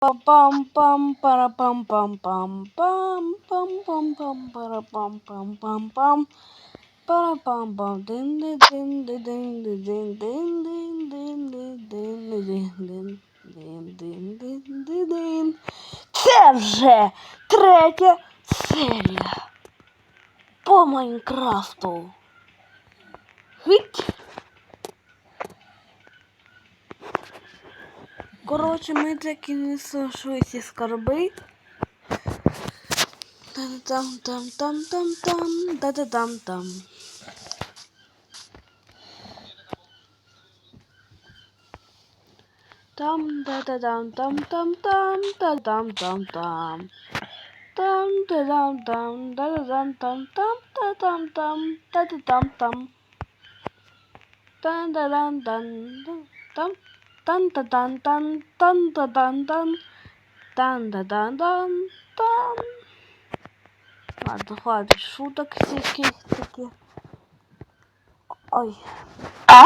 пам пам дин дин дин дин дин дин дин дин дин дин дин дин дин дин Це вже третя серія по Майнкрафту. Гить. Коротше, ми таки не скарби. Там-там-там-там-там-там, да-да-там-там. Там да-да-дам-там-там-там, да-дам-там-там. Там да-дам-там, да-да-дам-там-там, да-дам-там, да-да-дам-там. Там-да-дан-дан-там. Тан-та-дан-дан, тан та тан тан тан та тан тан тан та тан тан тан Ладно, хватит шуток всяких таких. Ой. А?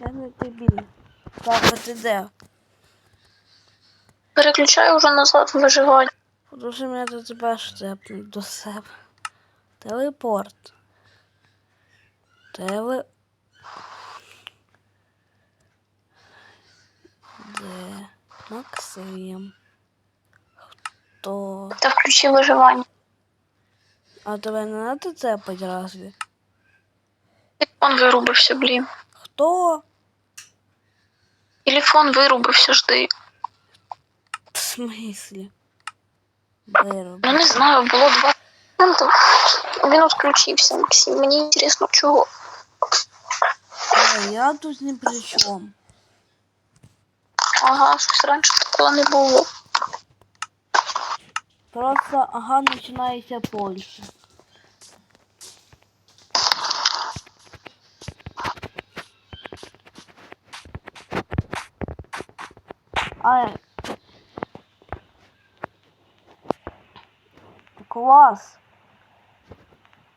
Я не дебіл. Папа, ти де? Переключай уже назад в виживання. Дуже мене до тебе штепнуть до себе. Телепорт. Телепорт. Максим. Хто? Та включи виживання. А тебе не надо цепать разве? Телефон вирубився, блін. Хто? Телефон вирубився, жди. В смислі? Ну Вироби. не знаю, було два моменти. Він відключився, Максим. Мені інтересно, чого. А я тут ні при чому. Ага, щось раніше такого не було. Просто ага починається Польща. Ай. Класс.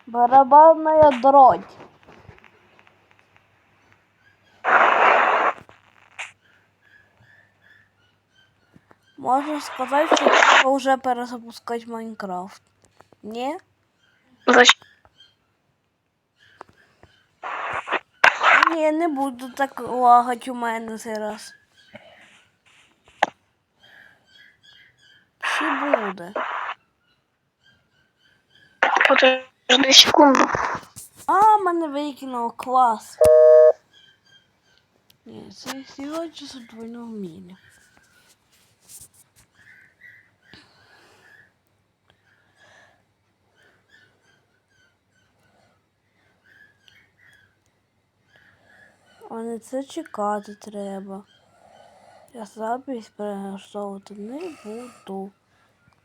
Барабанная дробь. Можно сказать, что уже перезапускать Майнкрафт. Не? Зачем? Ні, не буду так лагать у мене зараз. Чи буде? Подожди секунду. А, мене викинуло клас. Ні, це сьогодні з двойного вміння. А не це чекати треба. Я запись переголосовувати не буду.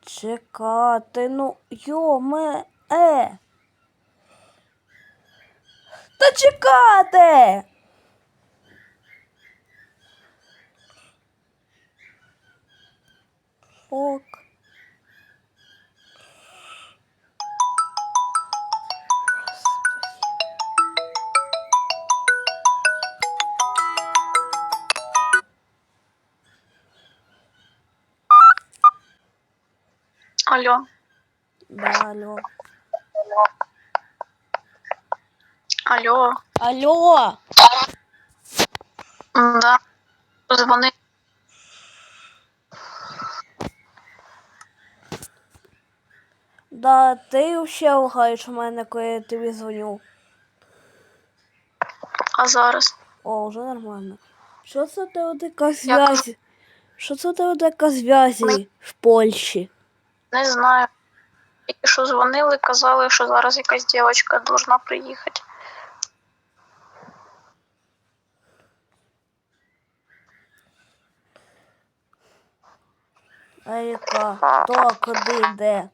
Чекати, ну йоме, е. Та чекати. Ок. Алло. Да, алло. Алло. Алло. Да. Дзвони. Да, ти ще лагаєш у мене, коли я тобі дзвоню. А зараз. О, вже нормально. Що це у тебе така зв'язь? Що це у тебе така зв'язі в Польщі? Не знаю. Тільки що дзвонили, казали, що зараз якась дівчинка должна приїхати. А яка? Хто, куди, де?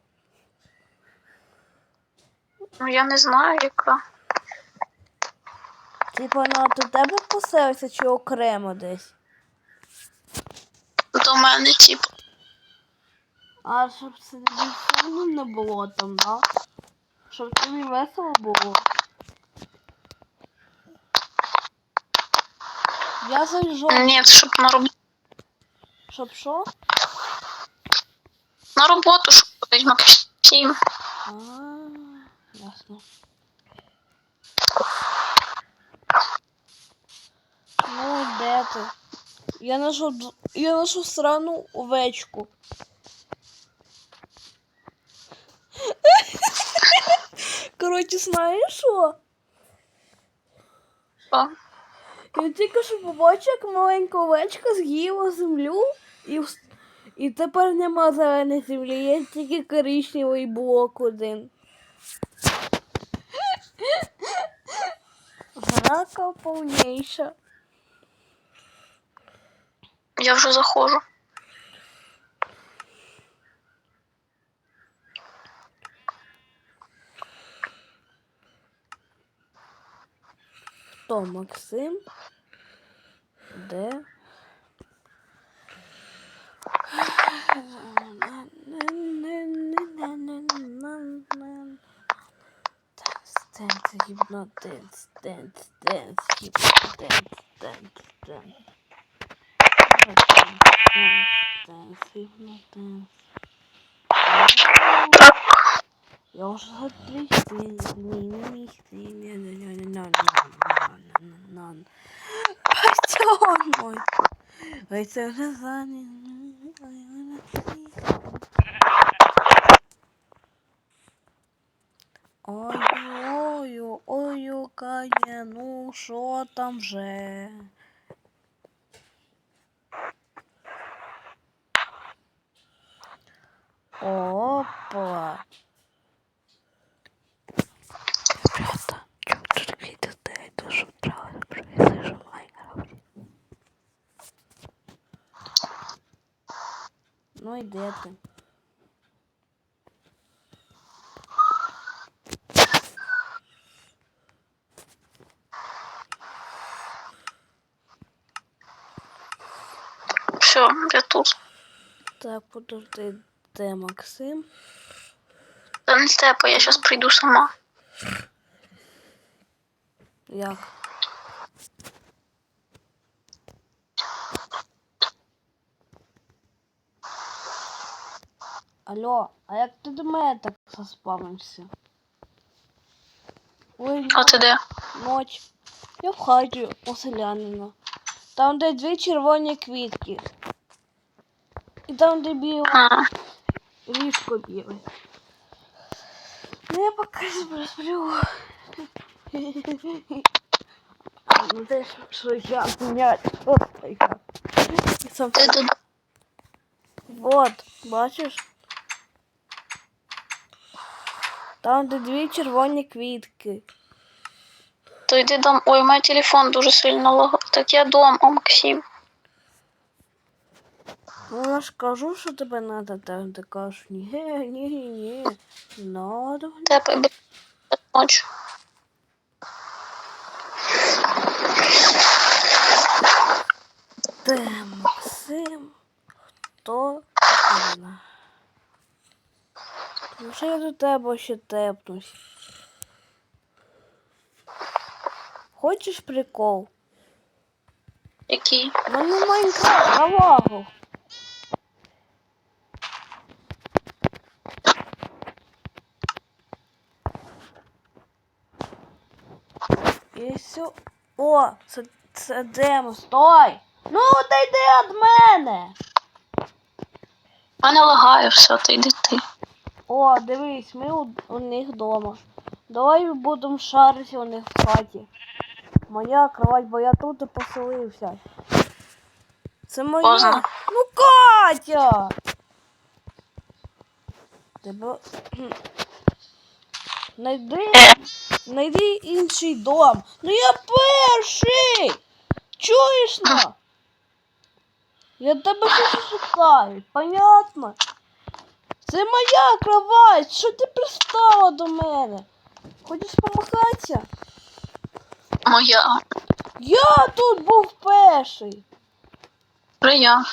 Ну я не знаю, яка. Типа вона до тебе поселиться чи окремо десь? До мене, типу. А щоб це сумно не було там, да? Щоб тобі весело було. Я зайшов, Ні, щоб на роботу. щоб що? На роботу що ходить Максим. А, ясно. Ну, де ти? Я нашу, д- я нашу срану овечку. Коротше, знаєш що? Що? Я тільки що побачив, як маленька овечка з'їла землю і, вс- і тепер нема зеленої землі, є тільки коричневий блок один. Грака повніша. Я вже заходжу. Хто Максим? Де? Dance, hypno, dance, dance, dance, hypno, dance, dance, dance. Dance, dance, hypno, dance. Я уже Пойдем мой. Пойдем за Ой, ой, ой, ой, ну що там же? Опа. Ребята, чё тут видите, это что правда произошло в Майнкрафте? Ну и де ти? Все, я тут. Так, подожди, де Максим? Та не тепа, я зараз прийду сама. Як? Алло, а як ти до мене так заспавнився? Ой, А ти де? Ноч. Я в хаті у селянина. Там, де дві червоні квітки. І там, де біле А, ліжко біле. Ну я поки сплю. Ну ж що я додому. Вот, бачиш? Там, де дві червоні квітки. То йди дом. Ой, мене телефон дуже сильно лагав. Так я дома, Максим. Ну я ж кажу, що тебе надо, там ти кажеш, ні, ні, ні. Надо. Блядь, ночь. Де Максим? Хто? Ну що я до тебе ще тепнусь? Хочеш прикол? Який? Ну Майнкрафт, завагу. І все. О, це, це демо. Стой! Ну, отойди від мене! У мене лагає все, ти йди ти. О, дивись, ми у, у них вдома. Давай будемо шарити у них в хаті. Моя кровать, бо я тут і поселився. Це моя. Поздно. Ну, Катя! Тебе. Найди. Найди інший дом. Ну я перший! Чуєш на? Я тебе щось шукаю, понятно? Це моя кровать! Що ти пристала до мене? Хочеш помахатися? Моя. Я тут був перший. Я.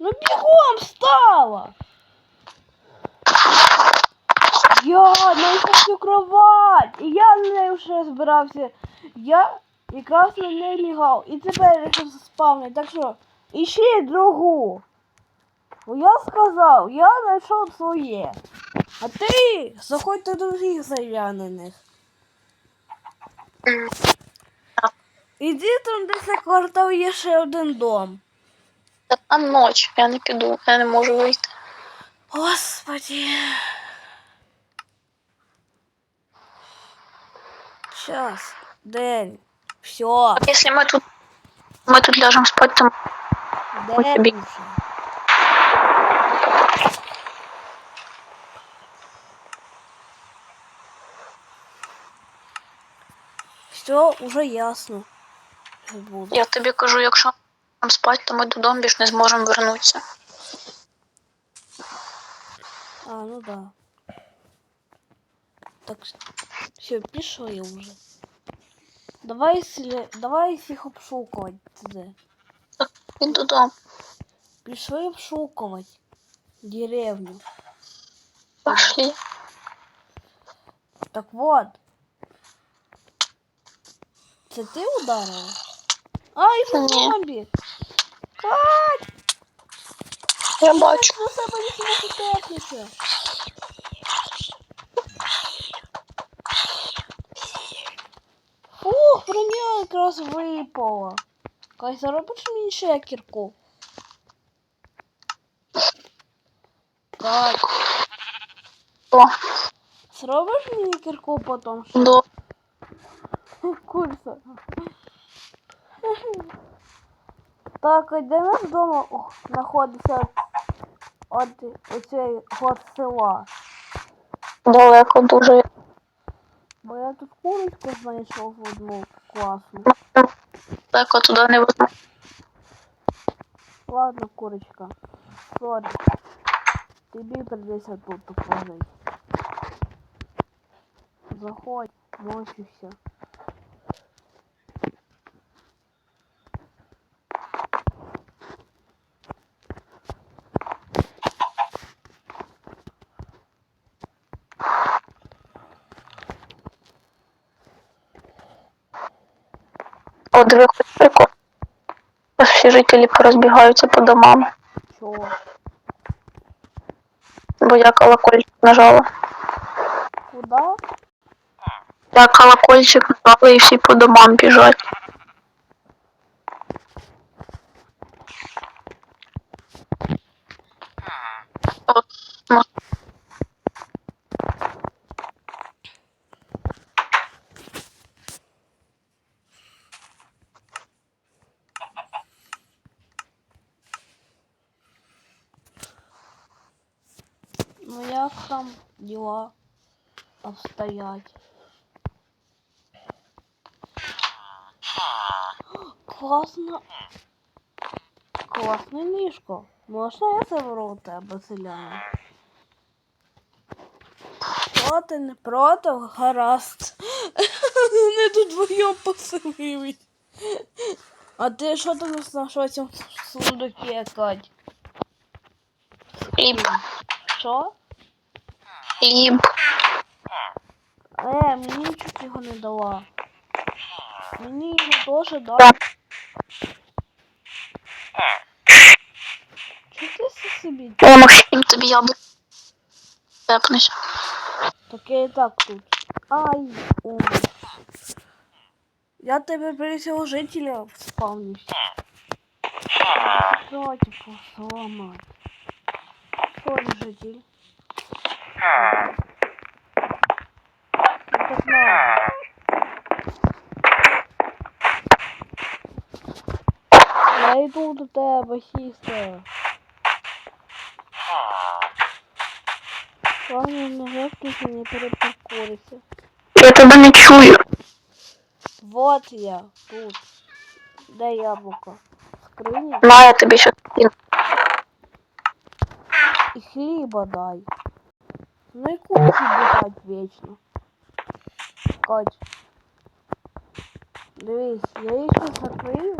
Ну бігом стала. Я знайшов цю кровать. І я на неї вже збирався. Я якраз на неї лягав. І тепер я ще заспавнив. Так що Іщи другу. Бо я сказав, я знайшов своє. А ти заходь до других заявлених. Іди там десь на квартал є ще один дом. Та там ноч, я не піду, я не можу вийти. Господи. Час, день. Все. Якщо ми тут, ми тут ляжемо спати, то Де Все, уже ясно. Що буде. я тобі кажу, якщо нам спати, то ми додому більш не зможемо вернутися. А, ну да. Так, все, пішли уже. Давай, сли- давай всіх обшукувати туди. І додому. Пішли обшукувати деревню. Пошли. Так вот. Це ти ударила? Ай, це Ні. зомбі! Кать! Я бачу. На себе візьму техніки. Ух, броня якраз випала. Кай, заробиш мені ще кірку? Кать, О, зробиш мені кірку потім? що? До. Курса. Так, де наш дома ох, знаходиться от оцей от села? Далеко дуже. Бо я тут курочку знайшов одну класну. Далеко туди не возьму. Ладно, курочка. Сорі. Тобі придеться тут пожити. Заходь, мочишся. Диви, хоч прикол. Ось всі жителі порозбігаються по домам, Чого? бо я колокольчик нажала. Куда? Я колокольчик нажала і всі по домам біжать. Ну як там дела обстоять? Класно. Класне ліжко. Можна я заберу у тебе селяна? Що ти не проти? Гаразд. Вони тут вдвоєм поселились. А ти що там знайшов в цьому сундуке, Кать? хліб, Що? Хліб. Е, мені чуть його не дала. Мені його теж дала. Чи ти си собі? О, Максим, тобі яблуко. Тепнись. Так я і так тут. Ай, умер. Я тебе пересел жителя спавнюсь. Давайте сломать. Сори, житель. Ну, так надо. Я йду до тебе, сістер. Главное, не жовтнути, не перепаркурися. Я тебе не чую. Вот я, тут. Де яблуко? Скриня? На, я тобі щось кину. І хліба дай. Ну и кухни бежать вечно. Кать. Дивись, я її сейчас закрию.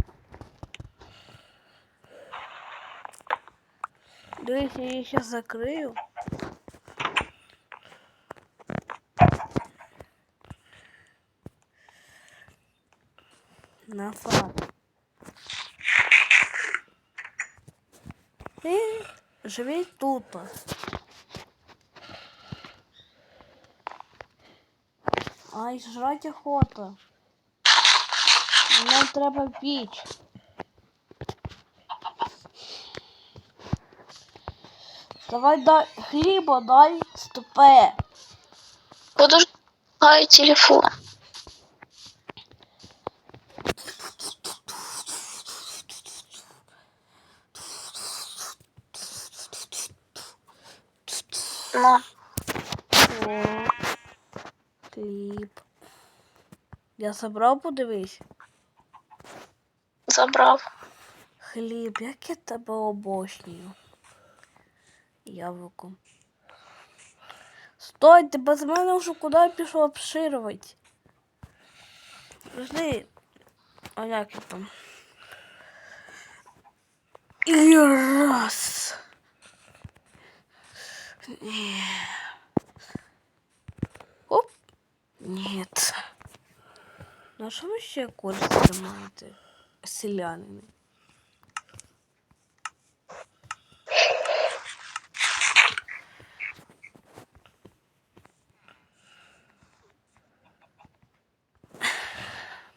Дивись, я її сейчас закрию. На фар. И живи тут. -то. Ай, жрать охота. Нам треба піч. Давай дай хліба, дай стопе. Подожди, телефон. На, О, хліб. Я забрав, подивись. забрав. Хліб, як я тебе обожнюю. Яблуко. Стой, ти без мене вже куди пішов обширювати? Подожди. А як там? І раз. Ні. Оп. Нет. На що ви ще кольця тримаєте? Селянини.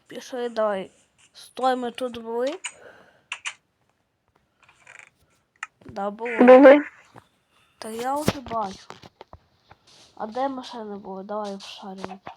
Пішли, давай. Стой, ми тут були. Да, було. Були. Та я вже бачу. А де машини були? Давай обшарювати.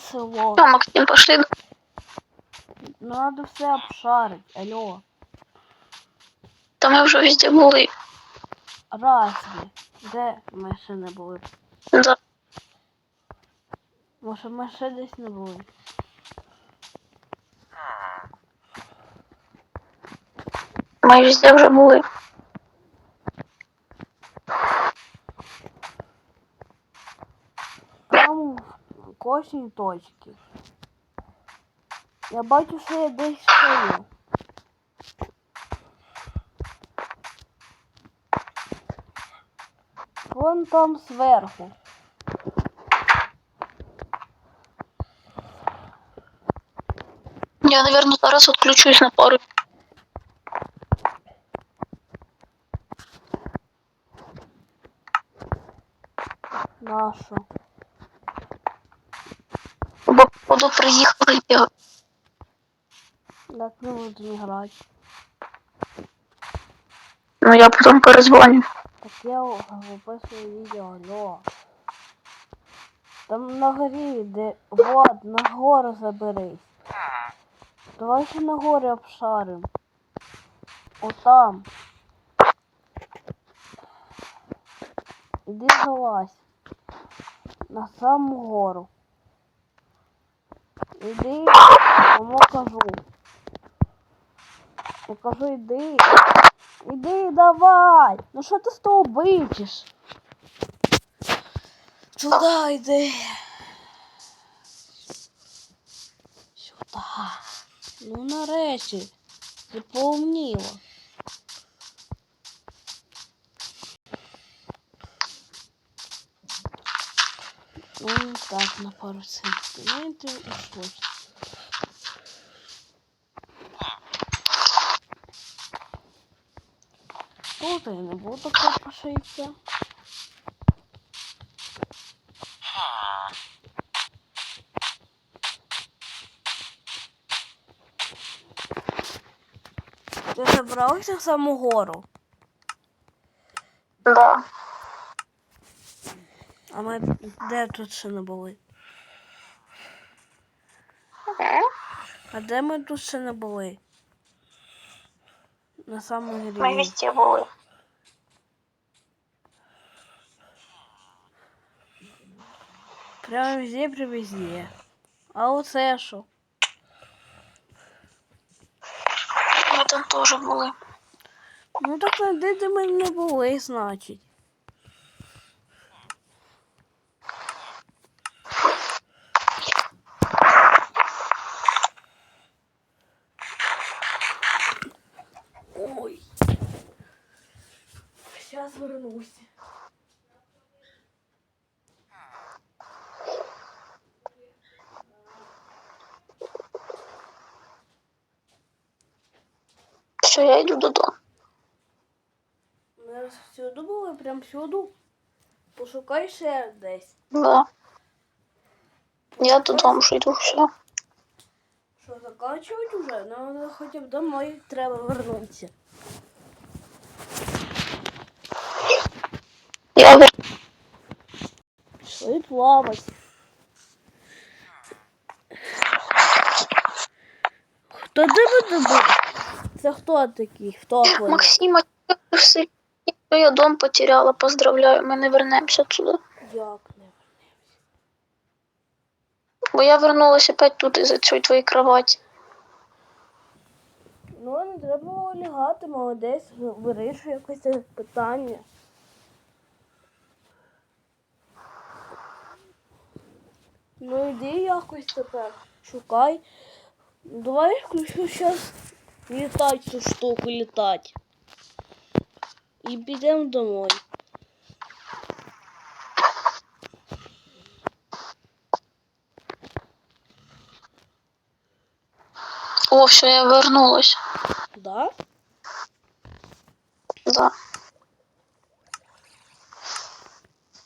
село. Все, Максим, пошли. Ну надо все обшарить, алло. Та ми вже везде були. Разве? Де ми ще не були? За- Може ми ще десь не були? Ми везде вже були. Там в кожній точці. Я бачу, що я десь стою. Вон там зверху. Я, наверное, зараз відключусь на пару. Нашу. Походу приїхали. Я- Так не буду грати. Ну я потім перезвоню. Так я виписую відео, алло. Там на горі, де. Вот, на гору заберись. Давай ще на горі обшарим. Отам. Іди залазь. На саму гору. Іди, кому кажу. Покажу, кажу, іди. Іди, давай. Ну що ти стовбичиш? Туди йди. Сюди. Ну нарешті. Ти поумніла. Ну так, на пару сантиметрів і щось. Тут я не буду копошитися. Ти забрався в саму гору, Да. А ми де тут ще не були? А де ми тут ще не були? На самому Ми грі. везде були. Прямо везде привезли. А оце що? Ну там теж були. Ну так де ми не були, значить. Ой. Сейчас вернусь. Що я йду додому. Ми всюди були, прям всюди. Пошукай ще десь. Да. Я додому йду, все. Що, заканчувати вже? Ну, хоча б домой треба вернутися. Пішли плавати. Хто тебе був? Це хто такий? Хто понял? Максима, я дом потеряла, поздравляю, ми не вернемося туди. Як? Бо я вернулася опять тут із-за цієї твоєї кроваті. Ну, не треба було лягати, молодець, вирішує якось це питання. Ну йди якось тепер. Шукай. Давай включу зараз літати цю штуку літати. І підемо домой. О, все, я вернулась. Да? Да.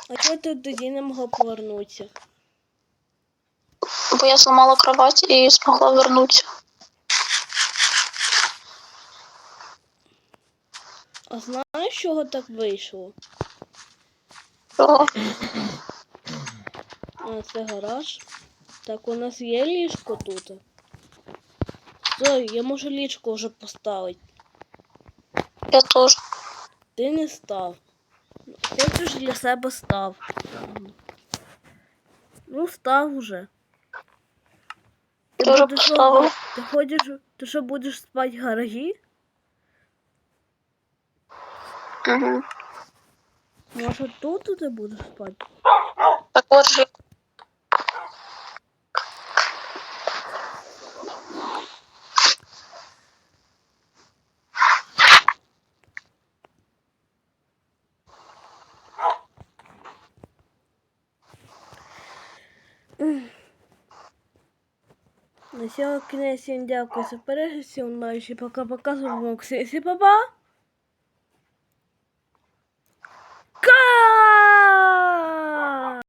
А чого ти тоді не могла повернутися? Бо я зламала кровать і змогла вернутися. А знаєш, чого так вийшло? Що? А, це гараж. Так, у нас є ліжко тут. Стой, я можу ліжко вже поставити. Я теж. Ти не став. Хочеш для себе став. Ну, став уже. Ти Дуже будеш що. Ти хочеш, ти що будеш спати в гаражі? Угу. Може тут ти будеш спати? Так от же. На сьогодні кінець дякую за перегляд, всім удачі, пока-пока, з вами Оксі, па-па!